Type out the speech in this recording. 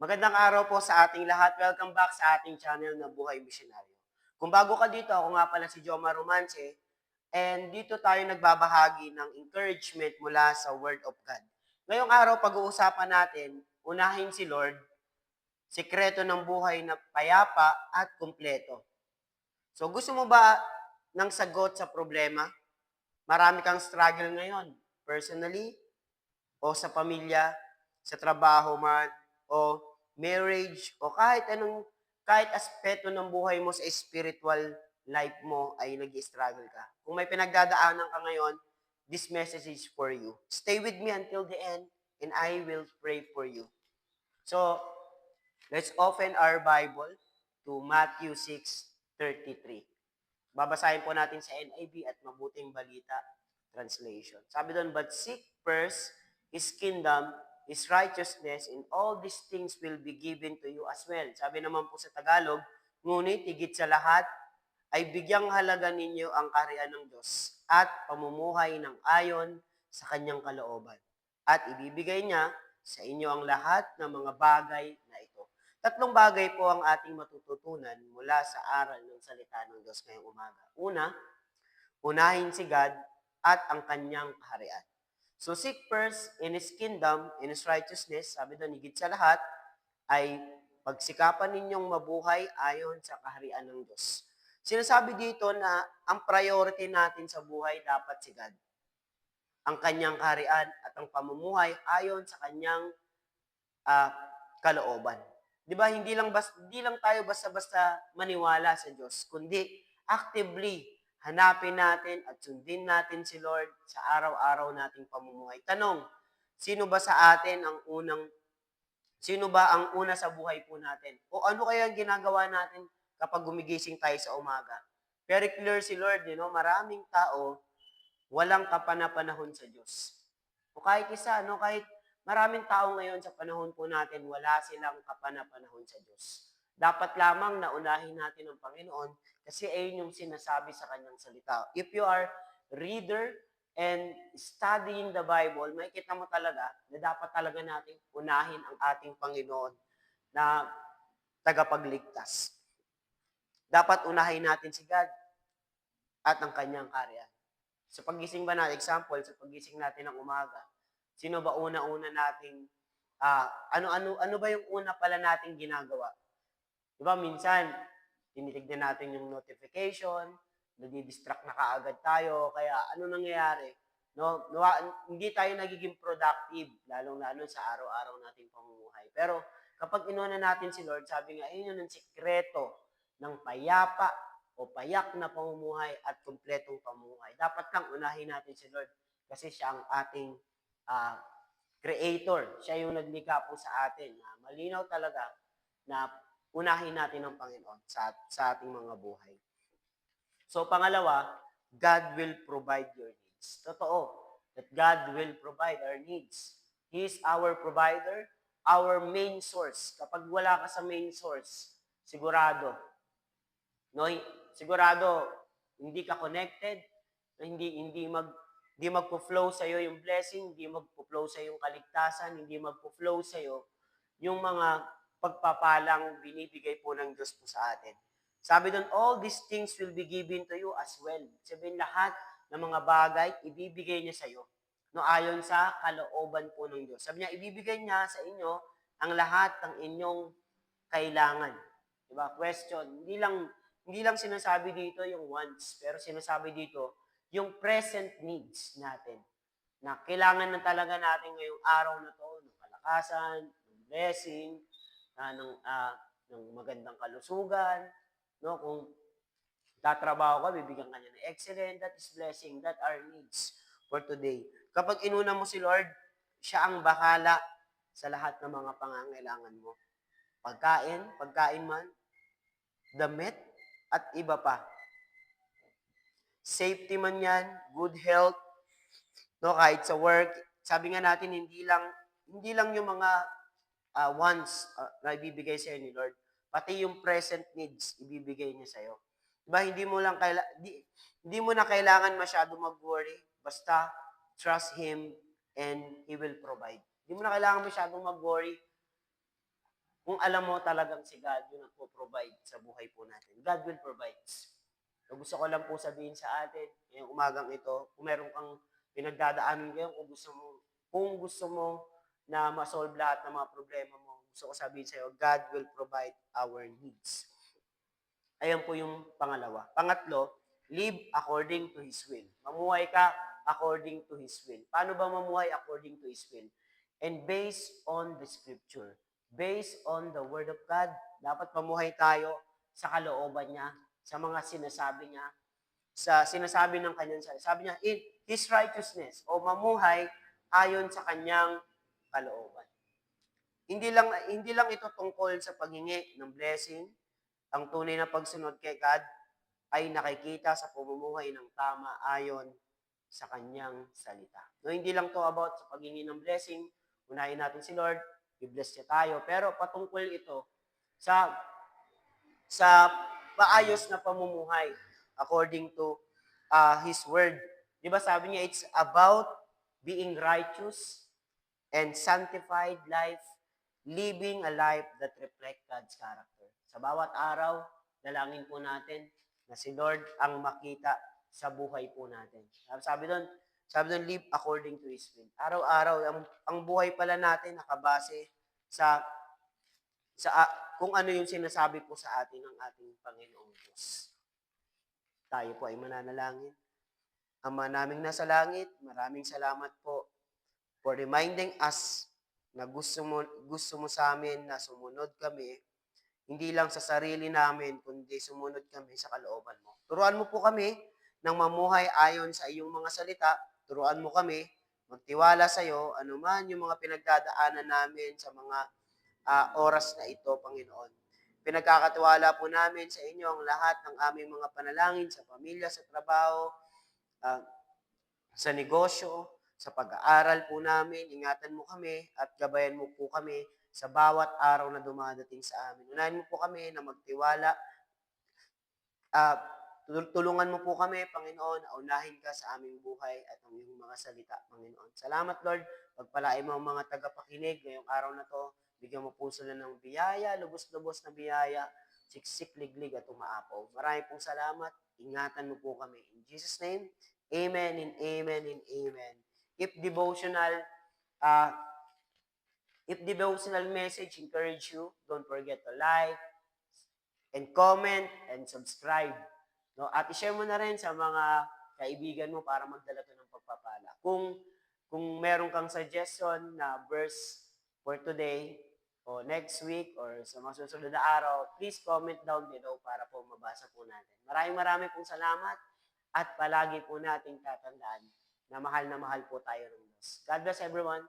Magandang araw po sa ating lahat. Welcome back sa ating channel na Buhay Misyonaryo. Kung bago ka dito, ako nga pala si Joma Romance and dito tayo nagbabahagi ng encouragement mula sa Word of God. Ngayong araw, pag-uusapan natin, unahin si Lord, sikreto ng buhay na payapa at kumpleto. So gusto mo ba ng sagot sa problema? Marami kang struggle ngayon, personally, o sa pamilya, sa trabaho man, o marriage, o kahit anong, kahit aspeto ng buhay mo sa spiritual life mo ay nag-struggle ka. Kung may pinagdadaanan ka ngayon, this message is for you. Stay with me until the end, and I will pray for you. So, let's open our Bible to Matthew 6:33. Babasahin po natin sa NIV at Mabuting Balita Translation. Sabi doon, But seek first His kingdom, His righteousness, and all these things will be given to you as well. Sabi naman po sa Tagalog, ngunit higit sa lahat, ay bigyang halaga ninyo ang kaharian ng Diyos at pamumuhay ng ayon sa kanyang kalooban. At ibibigay niya sa inyo ang lahat ng mga bagay na ito. Tatlong bagay po ang ating matututunan mula sa aral ng salita ng Diyos ngayong umaga. Una, unahin si God at ang kanyang kaharian. So seek first in His kingdom, in His righteousness, sabi doon, higit sa lahat, ay pagsikapan ninyong mabuhay ayon sa kaharian ng Diyos. Sinasabi dito na ang priority natin sa buhay dapat si God. Ang kanyang kaharian at ang pamumuhay ayon sa kanyang ah, kalooban. 'Di ba? Hindi lang bas, hindi lang tayo basta-basta maniwala sa Diyos, kundi actively hanapin natin at sundin natin si Lord sa araw-araw nating pamumuhay. Tanong, sino ba sa atin ang unang sino ba ang una sa buhay po natin? O ano kaya ang ginagawa natin kapag gumigising tayo sa umaga? Very clear si Lord, you know, maraming tao walang kapanapanahon sa Diyos. O kahit isa, no, kahit maraming tao ngayon sa panahon po natin, wala silang kapanapanahon sa Diyos. Dapat lamang na unahin natin ang Panginoon kasi ayun yung sinasabi sa kanyang salita. If you are reader and studying the Bible, makikita mo talaga na dapat talaga natin unahin ang ating Panginoon na tagapagligtas. Dapat unahin natin si God at ang kanyang karya. Sa pagising ba natin, example, sa pagising natin ng umaga, sino ba una-una nating, ah, ano-ano ano ba yung una pala nating ginagawa? Di ba, minsan, tinitignan natin yung notification, nadidistract na kaagad tayo, kaya ano nangyayari? No, nawa- hindi tayo nagiging productive, lalong-lalo sa araw-araw nating pamumuhay. Pero kapag inuna natin si Lord, sabi nga, ayun yun ang sikreto ng payapa o payak na pamumuhay at kumpletong pamumuhay. Dapat lang unahin natin si Lord kasi siya ang ating ah, creator. Siya yung naglikha po sa atin. na malinaw talaga na unahin natin ang Panginoon sa, sa ating mga buhay. So pangalawa, God will provide your needs. Totoo, that God will provide our needs. He is our provider, our main source. Kapag wala ka sa main source, sigurado, no, sigurado hindi ka connected, hindi hindi mag hindi magpo-flow sa iyo yung blessing, hindi magpo-flow sa yung kaligtasan, hindi magpo-flow sa iyo yung mga pagpapalang binibigay po ng Diyos po sa atin. Sabi doon, all these things will be given to you as well. Sabihin lahat ng mga bagay, ibibigay niya sa iyo. No, ayon sa kalooban po ng Diyos. Sabi niya, ibibigay niya sa inyo ang lahat ng inyong kailangan. Diba? Question, hindi lang hindi lang sinasabi dito yung wants, pero sinasabi dito yung present needs natin. Na kailangan na talaga natin ngayong araw na to ng kalakasan, ng blessing, ah, ng, ah, ng magandang kalusugan, no? Kung tatrabaho ka, bibigyan ka niya ng excellent, that is blessing, that are needs for today. Kapag inuna mo si Lord, siya ang bakala sa lahat ng mga pangangailangan mo. Pagkain, pagkain man, damit, at iba pa. Safety man yan, good health, no, kahit sa work. Sabi nga natin, hindi lang, hindi lang yung mga ah, wants ah, na ibibigay sa'yo ni Lord, pati yung present needs, ibibigay niya sa'yo. Diba, hindi mo lang kaila, di, hindi mo na kailangan masyado mag-worry, basta trust Him and He will provide. Hindi mo na kailangan masyadong mag-worry. kung alam mo talagang si God yung nagpo-provide sa buhay po natin. God will provide. So gusto ko lang po sabihin sa atin, ngayong umagang ito, kung meron kang pinagdadaanan ngayon, kung gusto mo, kung gusto mo na ma-solve lahat ng mga problema mo, gusto ko sabihin sa iyo, God will provide our needs. Ayan po yung pangalawa. Pangatlo, live according to His will. Mamuhay ka according to His will. Paano ba mamuhay according to His will? And based on the scripture, based on the word of God, dapat mamuhay tayo sa kalooban niya, sa mga sinasabi niya, sa sinasabi ng kanyang salita. Sabi niya, in His righteousness, o mamuhay ayon sa kanyang kalooban. Hindi lang hindi lang ito tungkol sa paghingi ng blessing. Ang tunay na pagsunod kay God ay nakikita sa pamumuhay ng tama ayon sa kanyang salita. No, hindi lang to about sa paghingi ng blessing. Unahin natin si Lord, i-bless niya tayo. Pero patungkol ito sa sa maayos na pamumuhay according to uh, His Word. Di ba sabi niya, it's about being righteous and sanctified life, living a life that reflect God's character. Sa bawat araw, dalangin po natin na si Lord ang makita sa buhay po natin. Sabi, doon, sabi doon, live according to His will. Araw-araw, ang, ang buhay pala natin nakabase sa sa ah, kung ano yung sinasabi po sa atin ng ating Panginoong Diyos. Tayo po ay mananalangin. Ama naming nasa langit, maraming salamat po for reminding us na gusto mo, gusto mo sa amin na sumunod kami, hindi lang sa sarili namin, kundi sumunod kami sa kalooban mo. Turuan mo po kami ng mamuhay ayon sa iyong mga salita. Turuan mo kami magtiwala sa iyo, anuman yung mga pinagdadaanan namin sa mga ah, oras na ito, Panginoon. Pinagkakatiwala po namin sa inyo ang lahat ng aming mga panalangin sa pamilya, sa trabaho, ah, sa negosyo, sa pag-aaral po namin. Ingatan mo kami at gabayan mo po kami sa bawat araw na dumadating sa amin. Unahin mo po kami na magtiwala. Tul- tulungan mo po kami, Panginoon, na unahin ka sa aming buhay at ang iyong mga salita, Panginoon. Salamat, Lord. Pagpalain mo ang mga tagapakinig ngayong araw na to. Bigyan mo po sila ng biyaya, lubos-lubos na biyaya, siksik, liglig at umaapaw. Marami pong salamat. Ingatan mo po kami. In Jesus' name, Amen and Amen and Amen. If devotional, uh, if devotional message encourage you, don't forget to like, and comment, and subscribe. No? At i-share mo na rin sa mga kaibigan mo para magdala to ng pagpapala. Kung kung meron kang suggestion na verse for today, o next week, or sa mga susunod na araw, please comment down below para po mabasa po natin. Maraming maraming pong salamat at palagi po nating tatandaan na mahal na mahal po tayo ng Diyos. God bless everyone.